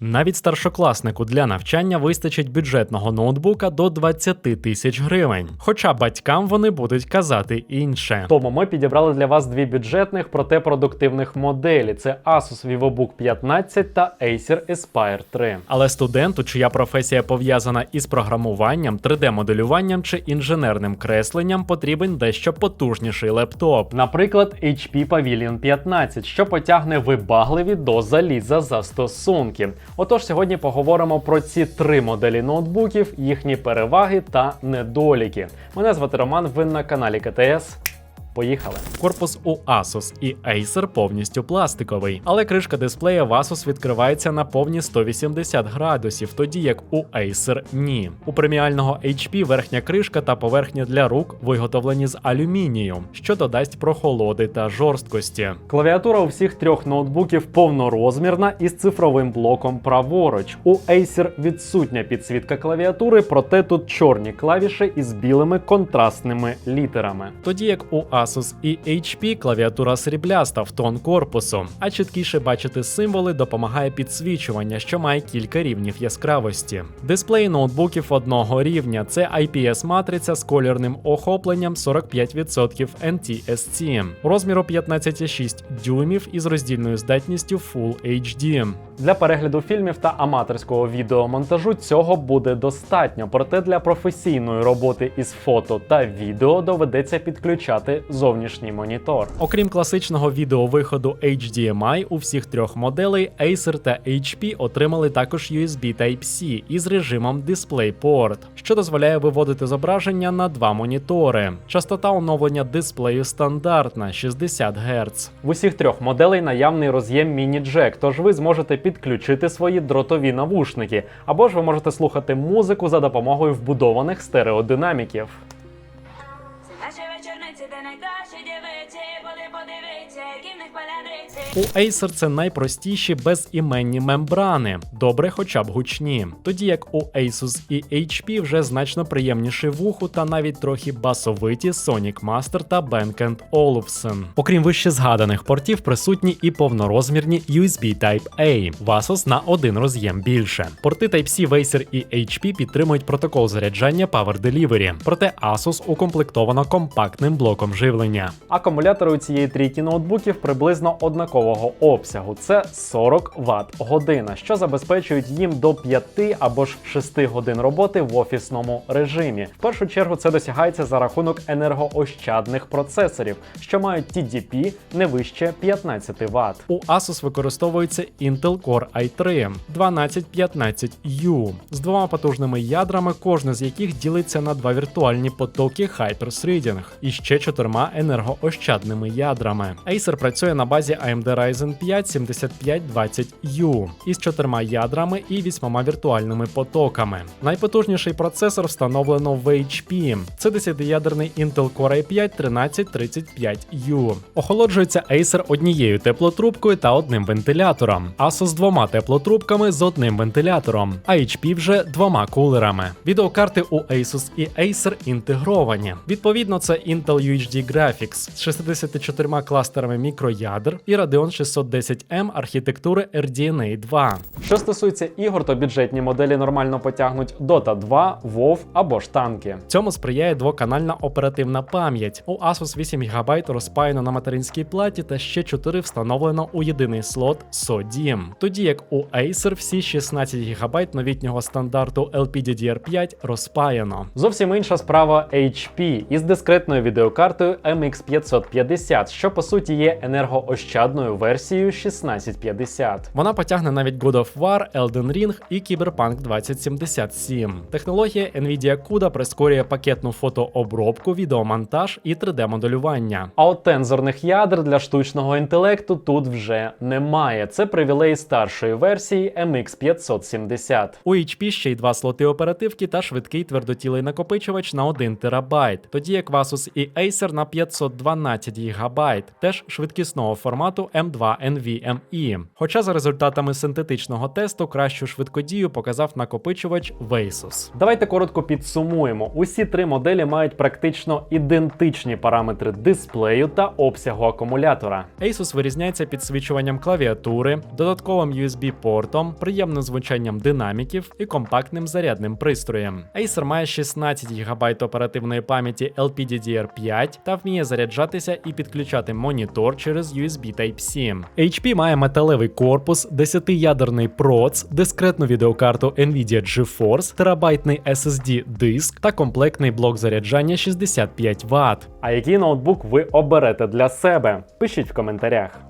Навіть старшокласнику для навчання вистачить бюджетного ноутбука до 20 тисяч гривень. Хоча батькам вони будуть казати інше. Тому ми підібрали для вас дві бюджетних, проте продуктивних моделі: це Asus VivoBook 15 та Acer Aspire 3. Але студенту, чия професія пов'язана із програмуванням, 3D-моделюванням чи інженерним кресленням, потрібен дещо потужніший лептоп. Наприклад, HP Pavilion 15, що потягне вибагливі до заліза застосунки. Отож, сьогодні поговоримо про ці три моделі ноутбуків, їхні переваги та недоліки. Мене звати Роман. Ви на каналі КТС. Поїхали. Корпус у Asus і Acer повністю пластиковий, але кришка дисплея в Asus відкривається на повні 180 градусів, тоді як у Acer ні. У преміального HP верхня кришка та поверхня для рук виготовлені з алюмінію, що додасть прохолоди та жорсткості. Клавіатура у всіх трьох ноутбуків повнорозмірна із цифровим блоком праворуч. У Acer відсутня підсвітка клавіатури, проте тут чорні клавіші із білими контрастними літерами. Тоді як у Asus і HP клавіатура срібляста в тон корпусу, а чіткіше бачити символи допомагає підсвічування, що має кілька рівнів яскравості. Дисплей ноутбуків одного рівня це IPS-матриця з колірним охопленням 45% NTSC, розміру 15,6 дюймів із роздільною здатністю Full HD. Для перегляду фільмів та аматорського відеомонтажу цього буде достатньо, проте для професійної роботи із фото та відео доведеться підключати зовнішній монітор. Окрім класичного відеовиходу HDMI, у всіх трьох моделей Acer та HP отримали також USB Type-C із режимом DisplayPort, що дозволяє виводити зображення на два монітори. Частота оновлення дисплею стандартна 60 Гц. В усіх трьох моделей наявний роз'єм міні-джек, тож ви зможете підключити свої дротові навушники, або ж ви можете слухати музику за допомогою вбудованих стереодинаміків. Наші вечорниці, де найкращі дівиці, У Acer це найпростіші безіменні мембрани, добре хоча б гучні. Тоді як у Asus і HP вже значно приємніші вуху та навіть трохи басовиті Sonic Master та Bang Olufsen. Окрім вище згаданих портів, присутні і повнорозмірні USB Type-A, в Asus на один роз'єм більше. Порти Type-C в Acer і HP підтримують протокол заряджання Power Delivery, проте Asus укомплектовано компактним блоком живлення. Акумулятори у цієї трійки ноутбуків приблизно однакового обсягу. Це 40 Вт година, що забезпечують їм до 5 або ж 6 годин роботи в офісному режимі. В першу чергу це досягається за рахунок енергоощадних процесорів, що мають TDP не вище 15 Вт. У Asus використовується Intel Core i3 1215U з двома потужними ядрами, кожне з яких ділиться на два віртуальні потоки Hyper-Threading і ще чотирма енергоощадними ядрами. Acer працює на базі AMD Ryzen 5 7520U із чотирма ядрами і вісьмома віртуальними потоками. Найпотужніший процесор встановлено в HP. Це 10-ядерний Intel Core i5 1335U. Охолоджується Acer однією теплотрубкою та одним вентилятором, Asus з двома теплотрубками з одним вентилятором, а HP вже двома кулерами. Відеокарти у Asus і Acer інтегровані. Відповідно, це Intel UHD Graphics з 64 кластерами мікроядер і Radeon 610M архітектури RDNA 2. Що стосується ігор, то бюджетні моделі нормально потягнуть Dota 2, WoW або ж танки. Цьому сприяє двоканальна оперативна пам'ять. У Asus 8 ГБ розпаяно на материнській платі та ще 4 встановлено у єдиний слот SODIMM. Тоді як у Acer всі 16 ГБ новітнього стандарту LPDDR5 розпаяно. Зовсім інша справа HP із дискретною відеокартою MX550, що по суті є енергоощадною версією 1650. Вона потягне навіть God of War, Elden Ring і Cyberpunk 2077. Технологія Nvidia CUDA прискорює пакетну фотообробку, відеомонтаж і 3D-моделювання. А от тензорних ядер для штучного інтелекту тут вже немає. Це привілей старшої версії MX570. У HP ще й два слоти оперативки та швидкий твердотілий накопичувач на 1 терабайт, тоді як Asus і Acer на 512 ГБ, теж швидкісного формату M2 NVMe. Хоча за результатами синтетичного тесту кращу швидкодію показав накопичувач Asus. Давайте коротко підсумуємо. Усі три моделі мають практично ідентичні параметри дисплею та обсягу акумулятора. Asus вирізняється підсвічуванням клавіатури, додатковим USB-портом, приємним звучанням динаміків і компактним зарядним пристроєм. Acer має 16 ГБ оперативної пам'яті LPDDR5 та вміє заряджатися і підключати монітор через USB Type-C. HP має металевий корпус, 10-ядерний проц, дискретну відеокарту Nvidia GeForce, терабайтний SSD диск та комплектний блок заряджання 65 Вт. А який ноутбук ви оберете для себе? Пишіть в коментарях.